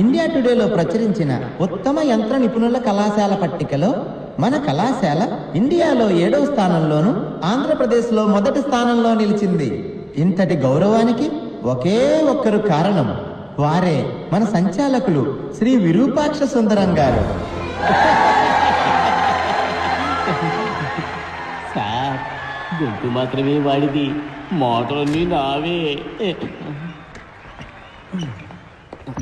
India టుడేలో ప్రచురించిన ఉత్తమ యంత్ర నిపుణుల కళాశాల పట్టికలో మన కళాశాల ఇండియాలో ఏడవ స్థానంలోను ఆంధ్రప్రదేశ్లో మొదటి స్థానంలో నిలిచింది. ఇంతటి గౌరవానికి ఒకే ఒక్కరు కారణం వారే మన సంచాలకులు శ్రీ విరూపాక్ష సుందరం గారు. సార్ గొంతు మాత్రమే వాడిది. మోటార్ని నావే.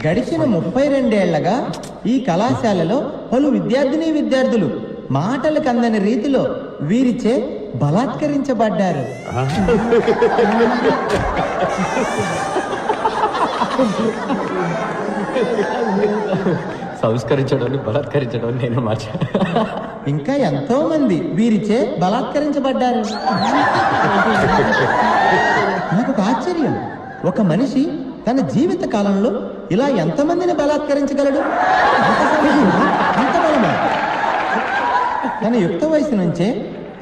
గడిచిన ముప్పై రెండేళ్ళగా ఈ కళాశాలలో పలు విద్యార్థిని విద్యార్థులు మాటలు కందని రీతిలో వీరిచే బలాత్కరించబడ్డారు. సంస్కరించడం బలాత్కరించడం నేను మార్చా. ఇంకా ఎంతో మంది వీరిచే బలాత్కరించబడ్డారు. నాకు ఒక ఆశ్చర్యం. ఒక మనిషి తన జీవిత కాలంలో ఇలా ఎంతమందిని బలాత్కరించగలడు? అంత బలమా? తన యుక్త వయసు నుంచే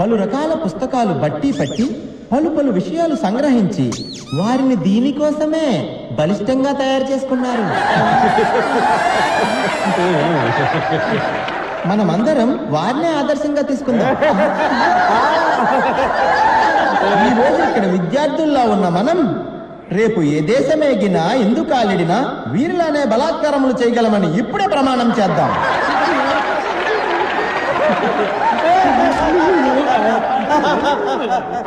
పలు రకాల పుస్తకాలు బట్టి పట్టి పలు పలు విషయాలు సంగ్రహించి వారిని దీనికోసమే బలిష్టంగా తయారు చేసుకున్నారు. మనమందరం వారినే ఆదర్శంగా తీసుకుందాం. ఈ రోజు ఇక్కడ విద్యార్థుల్లో ఉన్న మనం రేపు ఏ దేశమేగినా ఎందుకు కాలిడినా వీరిలానే బలాత్కారములు చేయగలమని ఇప్పుడే ప్రమాణం చేద్దాం.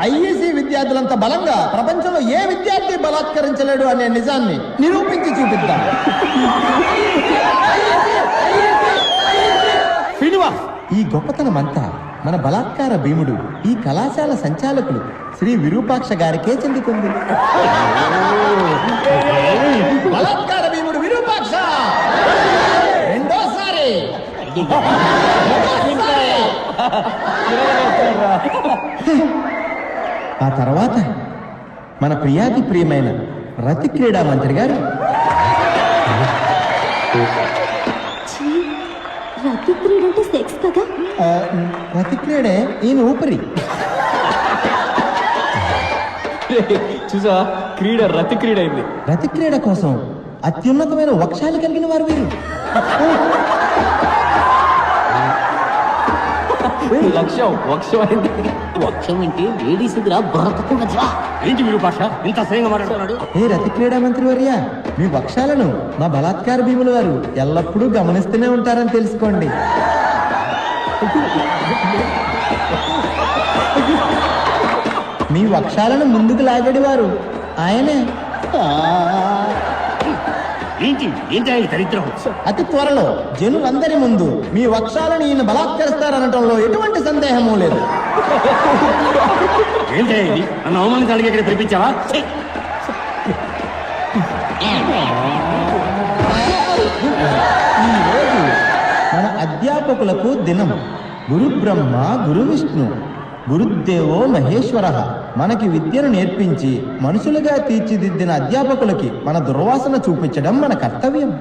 ఐఏసీ విద్యార్థులంత బలంగా ప్రపంచంలో ఏ విద్యార్థి బలాత్కరించలేడు అనే నిజాన్ని నిరూపించి చూపిద్దాం. ఈ గొప్పతనం అంతా మన బలాత్కార భీముడు ఈ కళాశాల సంచాలకులు శ్రీ విరూపాక్ష గారికే చెందుతుంది. బలాత్కార భీముడు విరూపాక్ష! రెండోసారి! ఆ తర్వాత మన ప్రియాతి ప్రియమైన రతి క్రీడా మంత్రి గారు. రతి క్రీడ అంటే సెక్స్ కదా? ఆ, రతి క్రీడే ఈయన ఊపిరి. చూసా క్రీడ రతి క్రీడ అయింది. రతి క్రీడ కోసం అత్యున్నతమైన వక్షాలు కలిగిన వారు వీరు. లక్ష్యం వక్షం అయింది వక్షం అంటే లేడీస్ దగ్గర బ్రతకుండా ఏంటి మీరు భాష ఇంత అసహ్యంగా మాట్లాడుతున్నాడు. ఏ రతి క్రీడా మంత్రి వర్య మీ వక్షాలను మా బలాత్కార భీముల వారు ఎల్లప్పుడూ గమనిస్తూనే ఉంటారని తెలుసుకోండి. మీ వక్షాలను ముందుకు లాగడి వారు ఆయనే ఏంటి? ఏంటి ఈ దరిద్రం? అతి త్వరలో జనులందరి ముందు మీ వక్షాలను ఈయన బలాత్కరిస్తారనటంలో ఎటువంటి సందేహము లేదు. ఏంటి ఇది? నన్ను అవమానించడానికి ఇక్కడ పిలిపించావా? ఛీ! ఈరోజు మన అధ్యాపకులకు దినం. గురు బ్రహ్మ గురు విష్ణు గురుదేవో మహేశ్వర. మనకి విద్యను నేర్పించి మనుషులుగా తీర్చిదిద్దిన అధ్యాపకులకి మన దుర్వాసన చూపించడం మన కర్తవ్యం.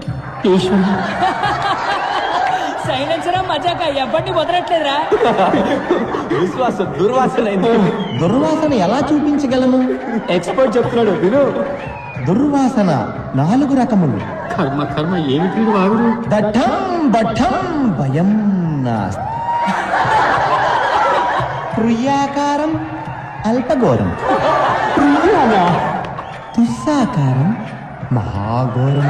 సైలెన్సరా మజాక? ఎవరిని వదలట్లేదురా. విశ్వాస దుర్వాసన దుర్వాసన ఎలా చూపించగలము ఎక్స్పర్ట్ చెప్తున్నాడు విను. దుర్వాసన నాలుగు రకములు. కర్మ కర్మ ఏమిటి బఠం భయం నాస్తి. ప్రియాకారం అల్పఘోరం తుస్సాకారం మహాఘోరం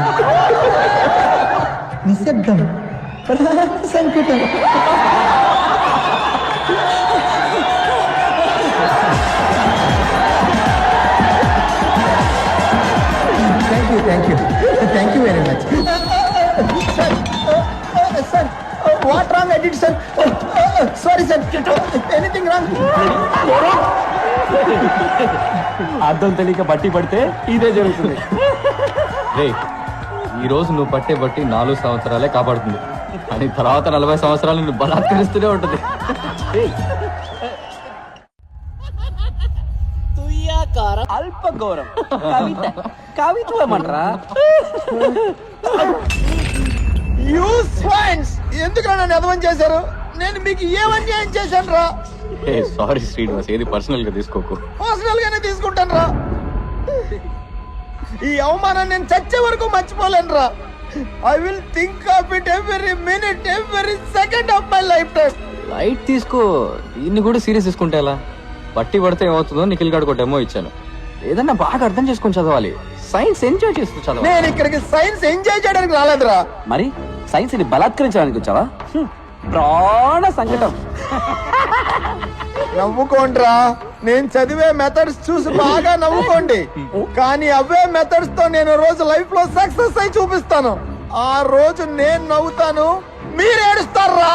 నిశ్శబ్దం సంకుటం thank you thank you thank you very much sir sir what wrong I did sir sorry sir anything wrong అర్థం తెలియక బట్టి పడితే ఇదే జరుగుతుంది. రే ఈ రోజు నువ్వు పట్టే బట్టి నాలుగు సంవత్సరాలే కాపాడుతుంది. అని తర్వాత నలభై సంవత్సరాలు నువ్వు బలాత్కరిస్తూనే ఉంటుంది. అల్ప గౌరవం కవిత కవిత్వం అంటారా యూ స్వైన్స్ ఎందుకు నన్ను చేశారు? నేను మీకు ఏం అన్యాయం చేశాను రా ఏ సారీ శ్రీనివాస్ ఏది పర్సనల్గా తీసుకోకు. పర్సనల్ గానే తీసుకుంటాను రా ఈ అవమానం నేను చచ్చే వరకు మర్చిపోలేను రా I will think of it every minute every second of my life time light తీసుకో. దీన్ని కూడా సీరియస్ తీసుకుంటే ఎలా? బట్టి పడితే ఏమవుతుందో నిఖిల్ గడికి డెమో ఇచ్చాను. ఏదన్నా బాగా అర్థం చేసుకొని చదవాలి. సైన్స్ ఎంజాయ్ చేస్తూ చదవాలి. నేను ఇక్కడికి సైన్స్ ఎంజాయ్ చేయడానికి రాలేదురా. మరి? సైన్స్ని బలాత్కరించడానికి వచ్చావా. ప్రాణ సంకటం. నవ్వుకోండిరా. నేను చదివే మెథడ్స్ చూసి బాగా నవ్వుకోండి. కానీ అవే మెథడ్స్తో నేను రోజు లైఫ్లో సక్సెస్ అయి చూపిస్తాను. ఆ రోజు నేను నవ్వుతాను మీరు ఏడుస్తారా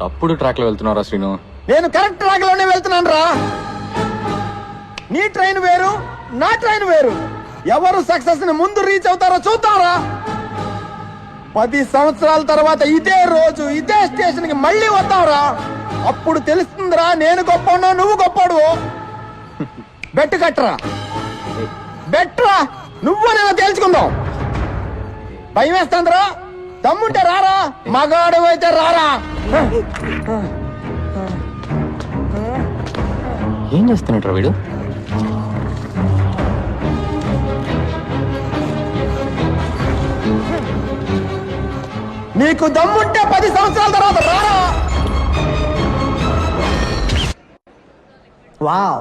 తప్పుడు ట్రాక్లో వెళ్తున్నారా శ్రీను. నేను కరెక్ట్ ట్రాక్లోనే వెళ్తున్నాను రా నీ ట్రైన్ వేరు నా ట్రైన్ వేరు. ఎవరు సక్సెస్ని ముందు రీచ్ అవుతారో చూద్దాంరా. పది సంవత్సరాల తర్వాత ఇదే రోజు ఇదే స్టేషన్కి మళ్ళీ వద్దాంరా. అప్పుడు తెలుస్తుందిరా నేను గొప్పనో నువ్వు గొప్పడు బెట్టు కట్టరా. బెట్రా నువ్వు నేను తేల్చుకుందాం. భయం వేస్తుందిరా. దమ్ముంటే రారా మగాడు అయితే రారా. ఏం చేస్తున్నట్రా వీడు? నీకు దమ్ముంటే పది సంవత్సరాల తర్వాత రారా. Wow,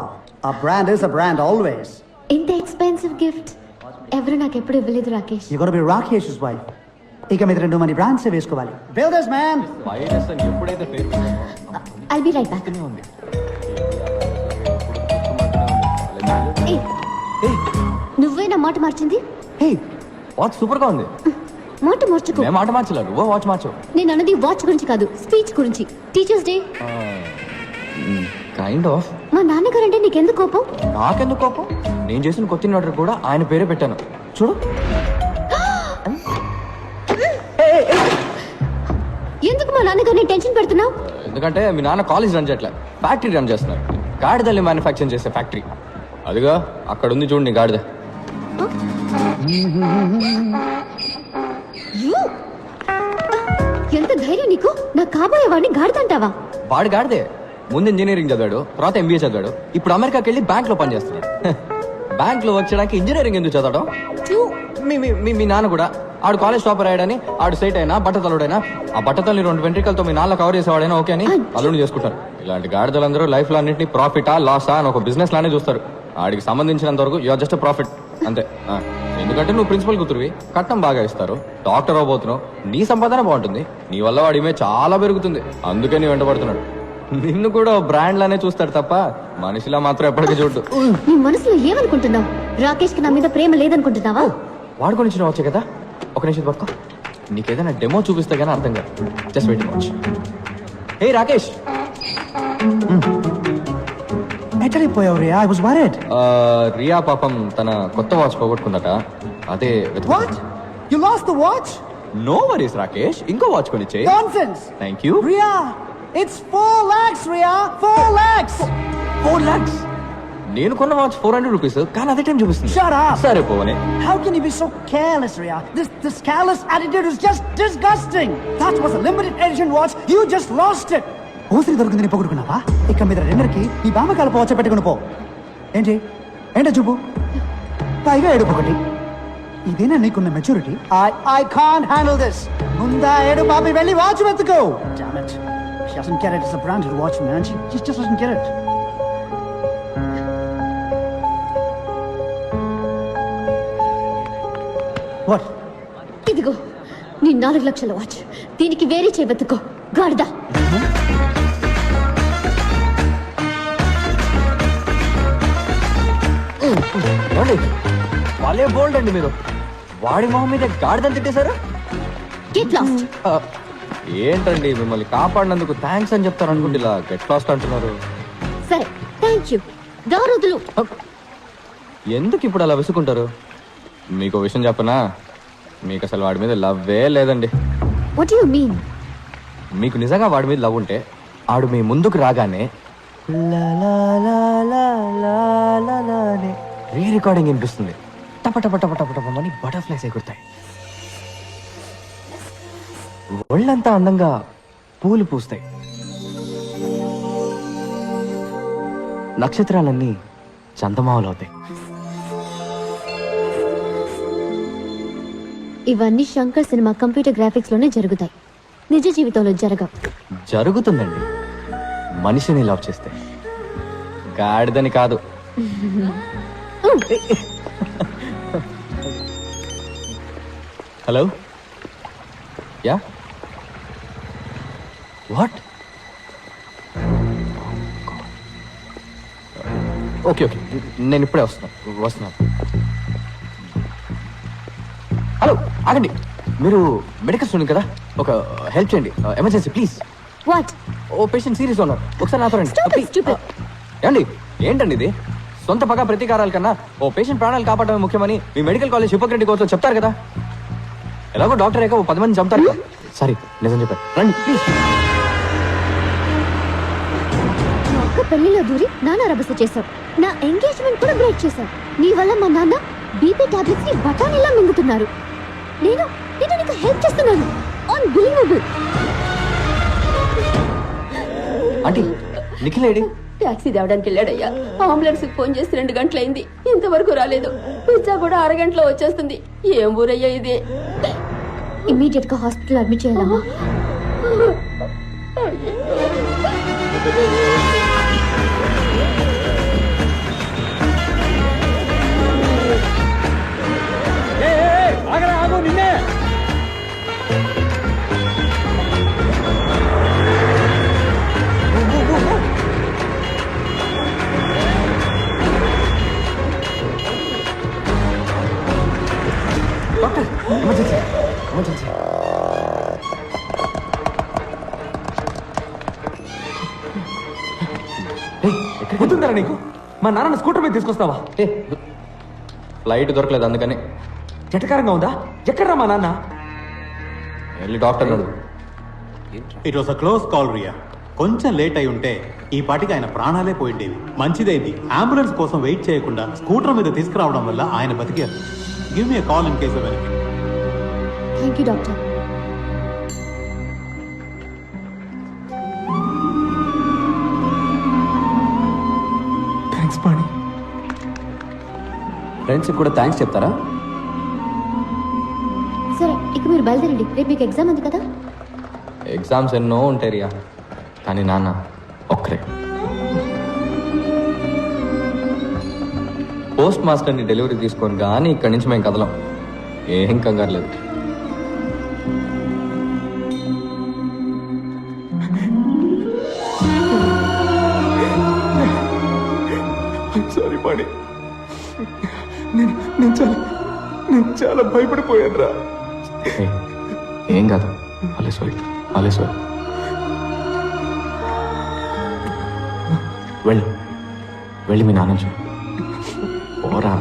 a brand is a brand always. ఇంత ఎక్స్పెన్సివ్ గిఫ్ట్ ఎవరు నాకు ఎప్పుడు ఇవ్వలేదు Rakesh. You gotta be Rakesh's wife. ఇక మీద రెండు మంది బ్రాండ్స్ వేసుకోవాలి. బిల్డర్స్ మ్యాన్ వైరస్ అని ఎప్పుడైతే పేరు ఐ బి రైట్ బ్యాక్ ఉంది. నువ్వే నా మాట మార్చింది? హే వాచ్ సూపర్గా ఉంది. మాట మార్చుకో. మేము ఆట మార్చలేదు నువ్వు వాచ్ మార్చవు నేను అన్నది వాచ్ గురించి కాదు స్పీచ్ గురించి. టీచర్స్ డే కైండ్ ఆఫ్ మా నాన్నగారు అంటే నీకెందుకు కోపం? నాకెందుకు కోపం? నేను చేసిన కొత్త ఆర్డర్ కూడా ఆయన పేరే పెట్టాను. చూడు. ఎందుకు మా నాన్నగారిని టెన్షన్ పెడుతున్నావు? ఎందుకంటే మీ నాన్న కాలేజ్ రన్ చేయట్లే. ఫ్యాక్టరీ రన్ చేస్తున్నారు గాడిదల్ని మ్యానుఫ్యాక్చర్ చేసే ఫ్యాక్టరీ అదిగా అక్కడ ఉంది చూడండి గాడిద. ఎంత ధైర్యం నీకు? నా కాబోయే వాడిని గాడుతంటావా వాడు గాడిదే. ముందు ఇంజనీరింగ్ చదివాడు తర్వాత ఎంబీఏ చదివాడు. ఇప్పుడు అమెరికాకి వెళ్ళి బ్యాంక్లో పనిచేస్తున్నాడు. బ్యాంక్లో వర్క్ చేయడానికి ఇంజనీరింగ్ ఎందుకు చదవడం? మీ మీ- మీ నాన్న కూడా. ఆడు కాలేజ్ టాపర్ అయ్యాడని ఆడు సైట్ అయినా బట్టతలుడైనా ఆ బట్టతల్ని రెండు వెంట్రికలతో మీ నాన్న కవర్ చేసేవాడైనా ఓకే అని అల్లుని చేసుకుంటారు. ఇలాంటి గాడిదలందరూ లైఫ్లో అన్నింటినీ ప్రాఫిటా లాసా అని ఒక బిజినెస్ లానే చూస్తారు. ఆడికి సంబంధించినంత వరకు యువర్ జస్ట్ ప్రాఫిట్ అంతే. ఎందుకంటే నువ్వు ప్రిన్సిపల్ కూతురువి. కట్నం బాగా ఇస్తారు. డాక్టర్ అవబోతున్నావు నీ సంపాదన బాగుంటుంది. నీ వల్ల వాడి ఇమేజ్ చాలా పెరుగుతుంది. అందుకే నీ వెంటబడుతున్నాడు నిన్ను కూడా బ్రాండ్ లానే చూస్తాడు తప్ప మనిషిలా మాత్రం ఎప్పటికీ చూడు నీ మనసులో ఏమనుకుంటున్నావు? రాకేష్కి నా మీద ప్రేమ లేదనుకుంటున్నావా? వాడుకొని ఇచ్చిన వచ్చే కదా? ఒక నిమిషం పట్టుకో నీకేదైనా డెమో చూపిస్తే గానీ అర్థం కాదు. Just wait watch hey Rakesh. ఎక్కడికి రియా. ఐ వాస్ వరీడ్ ఆ, రియా పాపం తన కొత్త వాచ్ పోగొట్టుకుందట. అదే what you lost the watch no worries Rakesh. ఇంకో watch కొనిచ్చే nonsense thank you Riya it's 4 lakhs Riya 4 lakhs. Four lakhs నేను కొన్న వాచ్ ఫోర్ హండ్రెడ్ రూపీస్ కానీ అదే టైం చూపిస్తుంది. Shut up. సరే పోవనే How can you be so careless, Ria? This this careless attitude is just disgusting. That was a limited edition watch. You just lost it. ఊసిరి దొరికింది నీ పొగుడుకున్నావా ఇక మీద రెండరికి నీ బామకాల పోవచ్చ పెట్టుకుని పో. ఏంటి? ఏంటో చూపు? పైగా ఏడుపు ఒకటి. ఇదేనా నీకున్న maturity I I can handle this ముందా ఏడు బాబి వెళ్ళి వాచ్ వెతుకో. Damn it. She doesn't get it. It's a branded watch, man. She, she just doesn't get it. What? ఇదిగో నీ నాలుగు లక్షల వాచ్ దీనికి వేరే చేయబెత్తుకో గాడిదా ఏమండి? వాళ్ళే బోల్డ్ అండి మీరు వాడి మొహం మీద గాడిదని తిట్టేశారు గెట్ లాస్ట్ ఆ, ఏంటండి మిమ్మల్ని కాపాడినందుకు థ్యాంక్స్ అని చెప్తారు అనుకుంటే ఇలా గెట్ లాస్ట్ అంటున్నారు సరే థ్యాంక్ యూ దారుదులు ఎందుకు ఇప్పుడు అలా విసుకుంటారు మీకు విషయం చెప్పనా మీకు అసలు వాడి మీద లవ్వే లేదండి వాట్ యు మీన్ మీకు నిజంగా వాడి మీద లవ్ ఉంటే ఆడు మీ ముందుకు రాగానే రీ రికార్డింగ్ వినిపిస్తుంది టప టప టప టప టపమని బటర్ఫ్లైస్ ఎగురుతాయి ఒళ్ళంతా అందంగా పూలు పూస్తాయి. నక్షత్రాలన్నీ చందమామలు అవుతాయి ఇవన్నీ శంకర్ సినిమా కంప్యూటర్ గ్రాఫిక్స్లోనే జరుగుతాయి. నిజ జీవితంలో జరగవు. జరుగుతుందండి. మనిషిని లవ్ చేస్తే. గాడిదని కాదు. Hello? Yeah what okay okay నేను ఇప్పుడే వస్తున్నాను వస్తున్నాను హలో ఆగండి. మీరు మెడికల్ స్టూడెంట్ కదా? ఒక హెల్ప్ చేయండి. Emergency please what oh patient serious ఉన్నారు. ఒకసారి నాతో రండి. Please. stupid. ఏమండి? ఏంటండి ఇది? సొంత పగ ప్రతీకారాల కన్నా ఓ పేషెంట్ ప్రాణాలు కాపాడమే ముఖ్యమని మీ మెడికల్ కాలేజ్ హిపోక్రటిక్ కోర్సులో చెప్తారు కదా? ఎలాగో డాక్టర్ అయ్యాక ఓ పది మంది చంపుతారు కదా. సారీ నిజం చెప్పారు రండి. ప్లీజ్ నా అక్క పెళ్ళిలో దూరి నాన్న రభస చేశావు. నా ఎంగేజ్మెంట్ కూడా బ్రేక్ చేశావు. నీ వల్ల మా నాన్న బీపీ టాబ్లెట్స్ని బఠానీలా మింగుతున్నారు. నేను నేను నీకు హెల్ప్ చేస్తున్నాను. అన్బిలీవబుల్ ఆంటీ నిఖిల్ ఏడి? టాక్సీ తేవడానికి వెళ్ళాడయ్యా. అంబులెన్స్ ఫోన్ చేసి రెండు గంటలైంది. ఇంతవరకు రాలేదు. పిజ్జా కూడా అరగంటలో వచ్చేస్తుంది. ఏం ఊరయ్యా ఇది? ఇమీడియట్గా హాస్పిటల్ అడ్మిట్ చేయాలమ్మా. మా నాన్న స్కూటర్ మీద తీసుకొస్తావా? ఫ్లైట్ దొరకలేదు అందుకని. జటకారంగా ఉందా? ఎక్కడ్రా మా నాన్న? వెళ్ళి డాక్టర్ అడుగు it was a close call Riya. కొంచెం లేట్ అయి ఉంటే ఈ పాటికి ఆయన ప్రాణాలే పోయిండేవి. మంచిదైంది? అంబులెన్స్ కోసం వెయిట్ చేయకుండా స్కూటర్ మీద తీసుకురావడం వల్ల ఆయన బతికారు. Give me call in case వెనక్కి థ్యాంక్ యూ డాక్టర్. ఫ్రెండ్స్ కూడా థ్యాంక్స్ చెప్తారా? సరే ఇక మీరు బయలుదేరండి. రేపు మీకు ఎగ్జామ్ ఉంది కదా? ఎగ్జామ్స్ ఎన్నో ఉంటాయి రియా. కానీ నాన్న ఒక్కరే. పోస్ట్ మాస్టర్ని డెలివరీ తీసుకొని కానీ ఇక్కడి నుంచి మేము కదలం. ఏం కంగారు లేదు. సారీ పాణి నేను చాలా నేను చాలా భయపడిపోయాను రా ఏం కాదు. అలే సారీ అలే సారీ వెళ్ళి వెళ్ళి మీ నాన్న చూడు. ఓరా